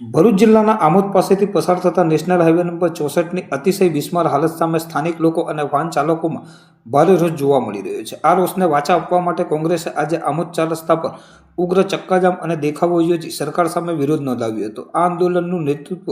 ભરૂચ જિલ્લાના આમોદ પાસેથી પસાર થતા નેશનલ હાઈવે નંબર ચોસઠની અતિશય બિસ્માર હાલત સામે સ્થાનિક લોકો અને વાહન ચાલકોમાં ભારે રોષ જોવા મળી રહ્યો છે. આ રોષને વાચા આપવા માટે કોંગ્રેસે આજે આમોદ ચાર રસ્તા પર ઉગ્ર ચક્કાજામ અને દેખાવો યોજી સરકાર સામે વિરોધ નોંધાવ્યો હતો. આ આંદોલનનું નેતૃત્વ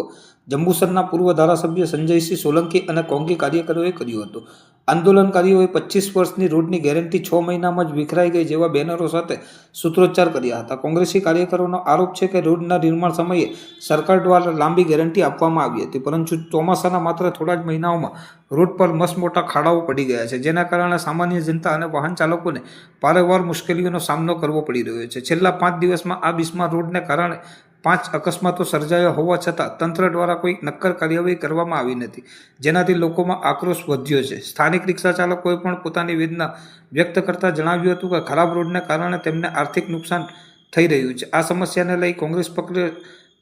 જંબુસરના પૂર્વ ધારાસભ્ય સંજયસિંહ સોલંકી અને કોંગી કાર્યકરોએ કર્યું હતું. આંદોલનકારીઓએ પચીસ વર્ષની રોડની ગેરંટી છ મહિનામાં જ વિખરાઈ ગઈ જેવા બેનરો સાથે સૂત્રોચ્ચાર કર્યા હતા. કોંગ્રેસી કાર્યકરોનો આરોપ છે કે રોડના નિર્માણ સમયે સરકાર દ્વારા લાંબી ગેરંટી આપવામાં આવી હતી, પરંતુ ચોમાસાના માત્ર થોડા જ મહિનાઓમાં રોડ પર મસમોટા ખાડાઓ પડી ગયા છે, જેના કારણે સામાન્ય જનતા અને વાહન ચાલકોને પારેવાર મુશ્કેલીઓનો સામનો કરવો પડી રહ્યો છે. છેલ્લા પાંચ દિવસમાં આ બિસ્માર રોડને કારણે પાંચ અકસ્માતો સર્જાયા હોવા છતાં તંત્ર દ્વારા કોઈ નક્કર કાર્યવાહી કરવામાં આવી નથી. જેનાથી લોકોમાં આક્રોશ વધ્યો છે. સ્થાનિક રિક્ષા ચાલકોએ પણ પોતાની વેદના વ્યક્ત કરતા જણાવ્યું હતું કે ખરાબ રોડને કારણે તેમને આર્થિક નુકસાન થઈ રહ્યું છે. આ સમસ્યાને લઈ કોંગ્રેસ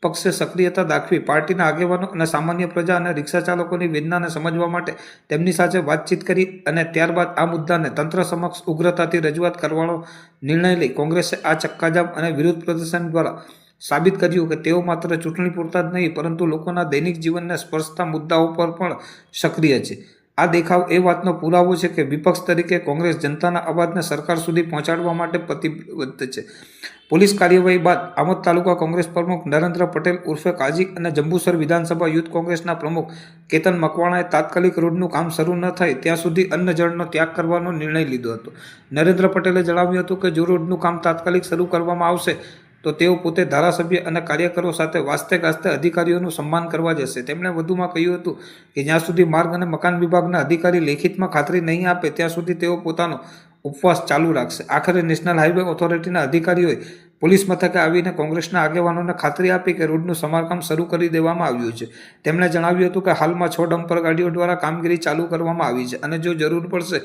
પક્ષે સક્રિયતા દાખવી પાર્ટીના આગેવાનો અને સામાન્ય પ્રજા અને રિક્ષા ચાલકોની વેદનાને સમજવા માટે તેમની સાથે વાતચીત કરી અને ત્યારબાદ આ મુદ્દાને તંત્ર સમક્ષ ઉગ્રતાથી રજૂઆત કરવાનો નિર્ણય લઈ કોંગ્રેસે આ ચક્કાજામ અને વિરોધ પ્રદર્શન દ્વારા સાબિત કર્યું કે તેઓ માત્ર ચૂંટણી પૂરતા જ નહીં, પરંતુ લોકોના દૈનિક જીવનને સ્પર્શતા મુદ્દાઓ પર પણ સક્રિય છે. આ દેખાવ એ વાતનો પુરાવો છે કે વિપક્ષ તરીકે કોંગ્રેસ જનતાના અવાજને સરકાર સુધી પહોંચાડવા માટે પ્રતિબદ્ધ છે. પોલીસ કાર્યવાહી બાદ આમોદ તાલુકા કોંગ્રેસ પ્રમુખ નરેન્દ્ર પટેલ ઉર્ફે કાજી અને જંબુસર વિધાનસભા યુથ કોંગ્રેસના પ્રમુખ કેતન મકવાણાએ તાત્કાલિક રોડનું કામ શરૂ ન થાય ત્યાં સુધી અન્ન જળનો ત્યાગ કરવાનો નિર્ણય લીધો હતો. નરેન્દ્ર પટેલે જણાવ્યું હતું કે જો રોડનું કામ તાત્કાલિક શરૂ કરવામાં આવશે તો તેઓ પોતે ધારાસભ્ય અને કાર્યકરો સાથે વાસ્તે ગાસ્તે અધિકારીઓનું સન્માન કરવા જશે. તેમણે વધુમાં કહ્યું હતું કે, જ્યાં સુધી માર્ગ અને મકાન વિભાગના અધિકારી લેખિતમાં ખાતરી નહીં આપે, ત્યાં સુધી તેઓ પોતાનો ઉપવાસ ચાલુ રાખશે. આખરે નેશનલ હાઈવે ઓથોરિટીના અધિકારીઓએ પોલીસ મથકે આવીને કોંગ્રેસના આગેવાનોને ખાતરી આપી કે, રોડનું સમારકામ શરૂ કરી દેવામાં આવ્યું છે. તેમણે જણાવ્યું હતું કે, હાલમાં છ ડમ્પર ગાડીઓ દ્વારા કામગીરી ચાલુ કરવામાં આવી છે અને જો જરૂર પડશે,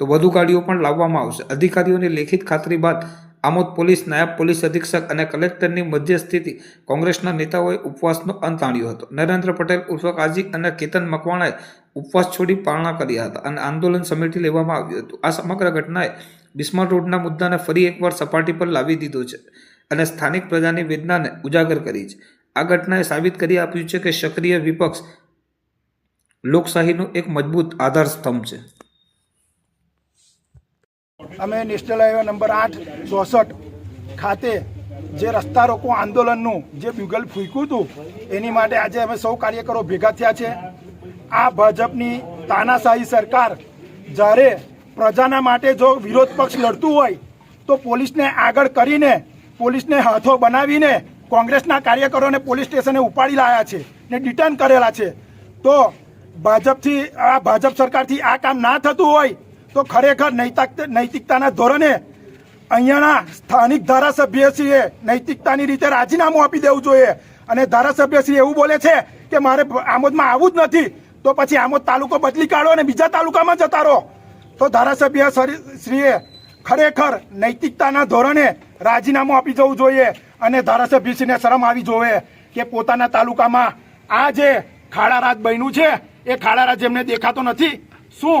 તો વધુ ગાડીઓ પણ લાવવામાં આવશે. અધિકારીઓની લેખિત ખાતરી બાદ આમોદ પોલીસ નાયબ પોલીસ અધિક્ષક અને કલેક્ટરની મધ્યસ્થિતિ કોંગ્રેસના નેતાઓએ ઉપવાસનો અંત આણ્યો હતો. નરેન્દ્ર પટેલ ઉર્ફ કાજી અને કેતન મકવાણાએ ઉપવાસ છોડી પારણા કર્યા હતા અને આંદોલન સમેટી લેવામાં આવ્યું હતું. આ સમગ્ર ઘટનાએ બિસ્માર રોડના મુદ્દાને ફરી એકવાર સપાટી પર લાવી દીધો છે અને સ્થાનિક પ્રજાની વેદનાને ઉજાગર કરી છે. આ ઘટનાએ સાબિત કરી આપ્યું છે કે સક્રિય વિપક્ષ લોકશાહીનો એક મજબૂત આધાર સ્તંભ છે. અમે નેશનલ હાઈવે નંબર આઠ ચોસઠ ખાતે જે રસ્તા રોકો આંદોલનનું જે બ્યુગલ ફૂંક્યું હતું, એની માટે આજે અમે સૌ કાર્યકરો ભેગા થયા છે. આ ભાજપની તાનાશાહી સરકાર જ્યારે પ્રજાના માટે જો વિરોધ પક્ષ લડતું હોય, તો પોલીસને આગળ કરીને, પોલીસને હાથો બનાવીને કોંગ્રેસના કાર્યકરોને પોલીસ સ્ટેશને ઉપાડી લાયા છે ને ડિટેન કરેલા છે. તો ભાજપથી, આ ભાજપ સરકારથી આ કામ ના થતું હોય તો ખરેખર નૈતિક નૈતિકતાના ધોરણે અહીંયાના સ્થાનિક ધારાસભ્યશ્રીએ નૈતિકતાની રીતે રાજીનામું આપી દેવું જોઈએ. અને ધારાસભ્યશ્રી એવું બોલે છે કે મારે આમોદમાં આવવું જ નથી. તો પછી આમોદ તાલુકો બદલી કાઢો અને બીજા તાલુકામાં જતા રહો. તો ધારાસભ્ય શ્રીએ ખરેખર નૈતિકતાના ધોરણે રાજીનામું આપી જવું જોઈએ અને ધારાસભ્યશ્રીને શરમ આવી જોઈએ કે પોતાના તાલુકામાં આ જે ખાડારાજ બન્યું છે, એ ખાડારાજ એમને દેખાતો નથી. શું?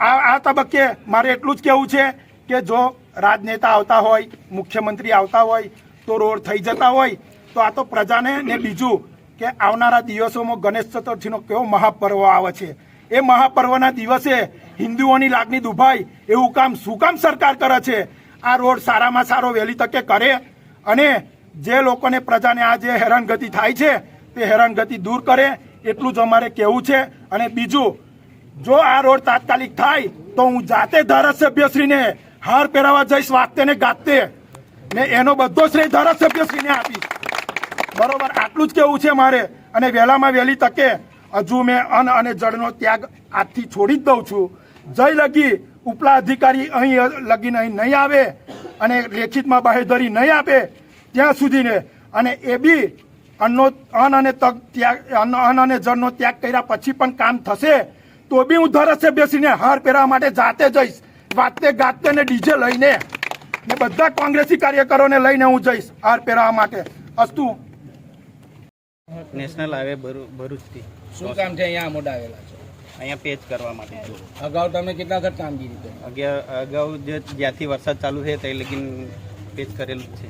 આ આ તબક્કે મારે એટલું જ કહેવું છે કે જો રાજનેતા આવતા હોય, મુખ્યમંત્રી આવતા હોય, તો રોડ થઈ જતા હોય, તો આ તો પ્રજાને ને બીજું કે આવનારા દિવસોમાં ગણેશ ચતુર્થીનો કેવો મહાપર્વ આવે છે. એ મહાપર્વના દિવસે હિન્દુઓની લાગણી દુભાય, એવું કામ શું કામ સરકાર કરે છે? આ રોડ સારામાં સારો વહેલી તકે કરે અને જે લોકોને પ્રજાને આ જે હેરાનગતિ થાય છે, તે હેરાનગતિ દૂર કરે, એટલું જ અમારે કહેવું છે. અને બીજું જો આ રોડ તાત્કાલિક થાય, તો હું જાતે ધારાસભ્યશ્રીને હાર પહેરાવા જઈશ વાગતે ને ગાતે. ને એનો બધો શ્રેય ધારાસભ્યશ્રીને આપીશ. બરોબર, આટલું જ કેવું છે મારે. અને વહેલામાં વહેલી તકે હજુ મેં અન્ન અને જળનો ત્યાગ આજથી છોડી જ દઉં છું. જય લગી, ઉપલા અધિકારી અહીં લગીને અહીં નહીં આવે અને લેખિતમાં બાહેધરી નહીં આપે ત્યાં સુધીને. અને એ બી અન્નનો અન્ન અને તગ ત્યાગ, અન્ન અને જળનો ત્યાગ કર્યા પછી પણ કામ થશે. તો બી હું ધરસે બેસીને હાર પહેરવા માટે જાતે જઈશ. વાતે ગાતે ને ડીજે લઈને ને બધા કોંગ્રેસી કાર્યકરોને લઈને હું જઈશ હાર પહેરવા માટે. અસ્તુ. નેશનલ આવે ભરૂચથી શું કામ છે? અહીંયા મોટા આવેલા છો. અહીંયા પેચ કરવા માટે અગાઉ તમે કેટલા વખત કામગીરી કરી અગિયાર અગાઉ જે જ્યાંથી વરસાદ ચાલુ છે તે લગીન પેચ કરેલું છે.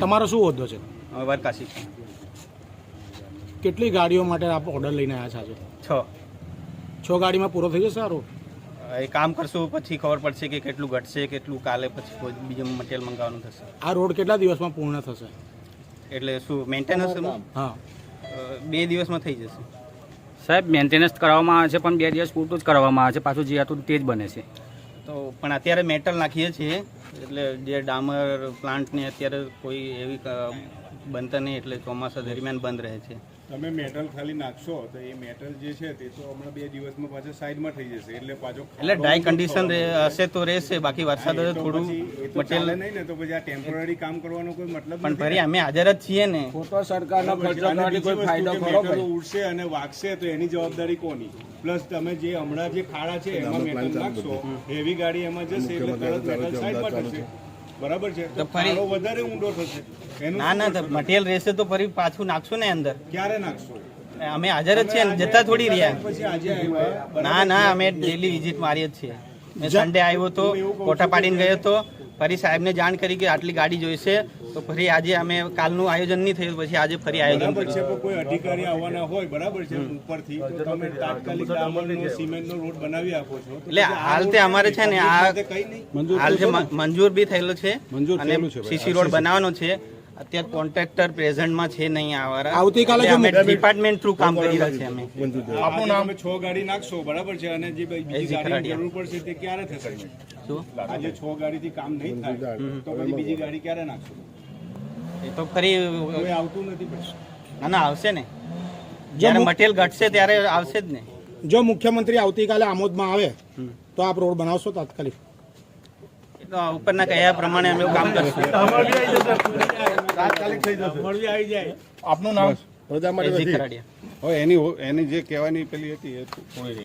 તમારો શું હોદ્દો છે? હવે વરકાશી. કેટલી ગાડીઓ માટે આપ ઓર્ડર લઈને આવ્યા છો છ. છ ગાડીમાં પૂરો થઈ જશે આ એ કામ કરશું પછી ખબર પડશે કે કેટલું ઘટશે કેટલું કાલે પછી કોઈ બીજું મટીરિયલ મંગાવવાનું થશે. આ રોડ કેટલા દિવસમાં પૂર્ણ થશે? એટલે શું મેન્ટેનન્સ હા. બે દિવસમાં થઈ જશે. સાહેબ મેન્ટેનન્સ કરવામાં આવે છે પણ બે દિવસ પૂરતું જ કરવામાં આવે છે પાછું જે હતું તે જ બને છે. તો પણ અત્યારે મેટલ નાખીએ છીએ એટલે જે ડામર પ્લાન્ટને અત્યારે કોઈ એવી બનતા નહીં એટલે ચોમાસા દરમિયાન બંધ રહે છે. તમે મેટલ ખાલી નાખશો તો એ મેટલ જે છે તે તો હમણાં બે દિવસમાં પાછો સાઈડમાં થઈ જશે. એટલે પાછો એટલે ડ્રાય કન્ડિશન હશે તો રહેશે બાકી વરસાદ હશે થોડું મટીરિયલ નહીં ને તો પછી આ ટેમ્પરરી કામ કરવાનો કોઈ મતલબ પણ ફરી અમે હાજર જ છીએ ને. ખોટો સરકારનો ખર્ચો કોઈ ફાયદો ખરો ઉડશે અને વાગશે તો એની જવાબદારી કોની? પ્લસ તમે જે હમણાં જે ખાડા છે એમાં મેટલ નાખશો હેવી ગાડી એમાં જશે એટલે તરત મેટલ સાઈડમાં થશે બરાબર છે? તો ફરી- વધારે ઊંડો થશે. ના ના મટીરિયલ રહેશે તો ફરી પાછું નાખશું ને અંદર. ક્યારે નાખશો? અમે હાજર જ છીએ જતા થોડી રહ્યા. ના ના અમે ડેલી વિઝિટ મારીએ જ છીએ. મેં સન્ડે આવ્યો તો કોઠા પાડીને ગયો હતો ફરી સાહેબને જાણ કરી કે આટલી ગાડી જોઈશે. તો ફરી આજે અમે કાલનું આયોજન નહીં થયું પછી આજે ફરી આયોજન છે કોઈ અધિકારી આવવાના હોય બરાબર છે ઉપરથી. તો તમે તાત્કાલિક ડામરનો સિમેન્ટનો રોડ બનાવી આપો છો. એટલે હાલ તે અમારે છે ને આ હાલ જે મંજૂર બી થયેલો છે મંજૂર અને. સીસી રોડ બનાવવાનો છે. અત્યારે કોન્ટ્રાક્ટર પ્રેઝન્ટમાં છે નહીં આવવાના. આવતીકાલે અમે ડિપાર્ટમેન્ટ થ્રુ કામ કરી રહ્યા છે અમે. આપણું નામ? છ ગાડી નાખશો બરાબર છે? અને જે બીજી ગાડી જરૂર પડશે તે ક્યારે થશે? શું? આજે છ ગાડીથી કામ નહીં થાય. તો પછી બીજી ગાડી ક્યારે નાખશો? એ તો ફરી આવતું નથી ના ના આવશે ને. જ્યારે મટીરિયલ ઘટશે ત્યારે આવશે જ ને. જો મુખ્યમંત્રી આવતીકાલે આમોદમાં આવે તો આપ રોડ બનાવશો તાત્કાલિક? ઉપરના કયા પ્રમાણે અમે કામ કરશું. આપનું નામ? એસી ખરાડિયા. હવે એની એની જે કહેવાની પેલી હતી એ થોડી